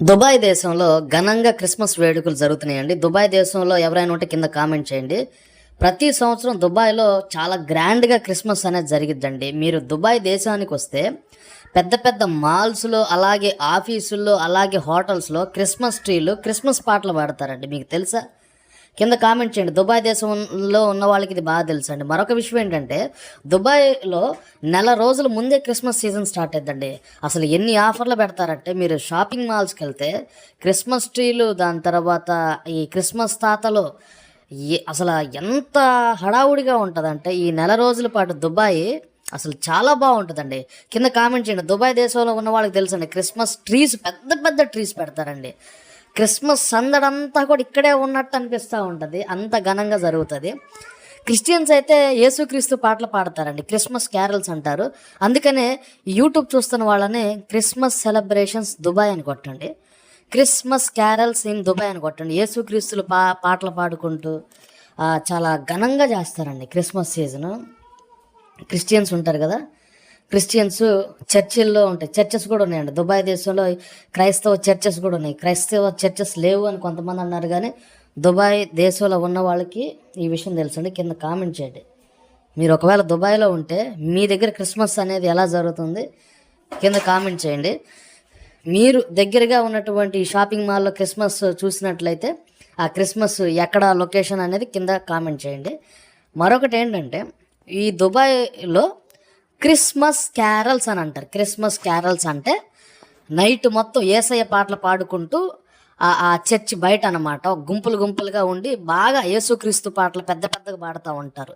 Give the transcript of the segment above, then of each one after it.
Dubai దేశంలో ఘనంగా Christmas వేడుకలు జరుగుతున్నాయండి. దుబాయ్ దేశంలో ఎవరైనా ఉంటే కింద కామెంట్ చేయండి. ప్రతి సంవత్సరం దుబాయ్లో చాలా గ్రాండ్గా క్రిస్మస్ అనేది జరిగిద్దండి. మీరు దుబాయ్ దేశానికి వస్తే పెద్ద పెద్ద మాల్స్లో అలాగే ఆఫీసుల్లో అలాగే హోటల్స్లో క్రిస్మస్ ట్రీలు క్రిస్మస్ పాటలు పాడతారండి. మీకు తెలుసా? కింద కామెంట్ చేయండి. దుబాయ్ దేశంలో ఉన్న వాళ్ళకి ఇది బాగా తెలుసు అండి మరొక విషయం ఏంటంటే దుబాయ్లో నెల రోజుల ముందే క్రిస్మస్ సీజన్ స్టార్ట్ అవుతుందండి అసలు ఎన్ని ఆఫర్లు పెడతారంటే మీరు షాపింగ్ మాల్స్కి వెళ్తే క్రిస్మస్ ట్రీలు దాని తర్వాత ఈ క్రిస్మస్ తాతలు ఏ- అసలు ఎంత హడావుడిగా ఉంటుందంటే ఈ నెల రోజుల పాటు దుబాయ్ అసలు చాలా బాగుంటుందండి. కింద కామెంట్ చేయండి. దుబాయ్ దేశంలో ఉన్న వాళ్ళకి తెలుసండి క్రిస్మస్ ట్రీస్ పెద్ద పెద్ద ట్రీస్ పెడతారండి. క్రిస్మస్ సందడంతా కూడా ఇక్కడే ఉన్నట్టు అనిపిస్తూ ఉంటుంది. అంత ఘనంగా జరుగుతుంది. క్రిస్టియన్స్ అయితే యేసుక్రీస్తు పాటలు పాడతారండి. క్రిస్మస్ క్యారల్స్ అంటారు. అందుకనే యూట్యూబ్ చూస్తున్న వాళ్ళని క్రిస్మస్ సెలబ్రేషన్స్ దుబాయ్ అని కొట్టండి. క్రిస్మస్ క్యారల్స్ ఇన్ దుబాయ్ అని కొట్టండి. యేసుక్రీస్తులు పా పాటలు పాడుకుంటూ చాలా ఘనంగా చేస్తారండి క్రిస్మస్ సీజను. క్రిస్టియన్స్ ఉంటారు కదా. క్రిస్టియన్స్ చర్చిల్లో ఉంటాయి. చర్చెస్ కూడా ఉన్నాయండి దుబాయ్ దేశంలో క్రైస్తవ చర్చెస్ కూడా ఉన్నాయి. క్రైస్తవ చర్చెస్ లేవు అని కొంతమంది అన్నారు కానీ దుబాయ్ దేశంలో ఉన్న వాళ్ళకి ఈ విషయం తెలుసండి. కింద కామెంట్ చేయండి. మీరు ఒకవేళ దుబాయ్లో ఉంటే మీ దగ్గర క్రిస్మస్ అనేది ఎలా జరుగుతుంది? కింద కామెంట్ చేయండి. మీరు దగ్గరగా ఉన్నటువంటి షాపింగ్ మాల్లో క్రిస్మస్ చూసినట్లయితే ఆ క్రిస్మస్ ఎక్కడ లొకేషన్ అనేది కింద కామెంట్ చేయండి. మరొకటి ఏంటంటే ఈ దుబాయ్లో క్రిస్మస్ క్యారల్స్ అని అంటారు. క్రిస్మస్ క్యారల్స్ అంటే నైట్ మొత్తం ఏసయ్య పాటలు పాడుకుంటూ ఆ చర్చ్ చర్చి బయట అనమాట గుంపులు గుంపులుగా ఉండి బాగా యేసుక్రీస్తు పాటలు పెద్ద పెద్దగా పాడుతూ ఉంటారు.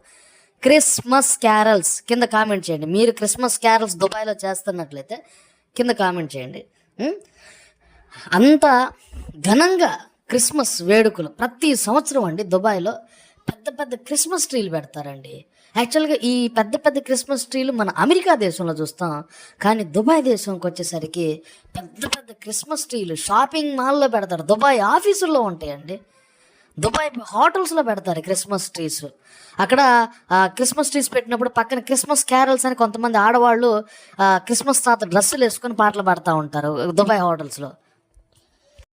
క్రిస్మస్ క్యారల్స్ కింద కామెంట్ చేయండి. మీరు క్రిస్మస్ క్యారల్స్ దుబాయ్లో చేస్తున్నట్లయితే కింద కామెంట్ చేయండి. అంత ఘనంగా క్రిస్మస్ వేడుకలు ప్రతి సంవత్సరం అండి దుబాయ్లో పెద్ద పెద్ద క్రిస్మస్ ట్రీలు పెడతారండి. యాక్చువల్గా ఈ పెద్ద పెద్ద క్రిస్మస్ ట్రీలు మన అమెరికా దేశంలో చూస్తాం. కానీ దుబాయ్ దేశంకి వచ్చేసరికి పెద్ద పెద్ద క్రిస్మస్ ట్రీలు షాపింగ్ మాల్లో పెడతారు. దుబాయ్ ఆఫీసుల్లో ఉంటాయండి. దుబాయ్ హోటల్స్లో పెడతారు క్రిస్మస్ ట్రీస్. అక్కడ క్రిస్మస్ ట్రీస్ పెట్టినప్పుడు పక్కన క్రిస్మస్ క్యారల్స్ అని కొంతమంది ఆడవాళ్ళు క్రిస్మస్ తాత డ్రెస్సులు వేసుకొని పాటలు పాడుతూ ఉంటారు దుబాయ్ హోటల్స్లో.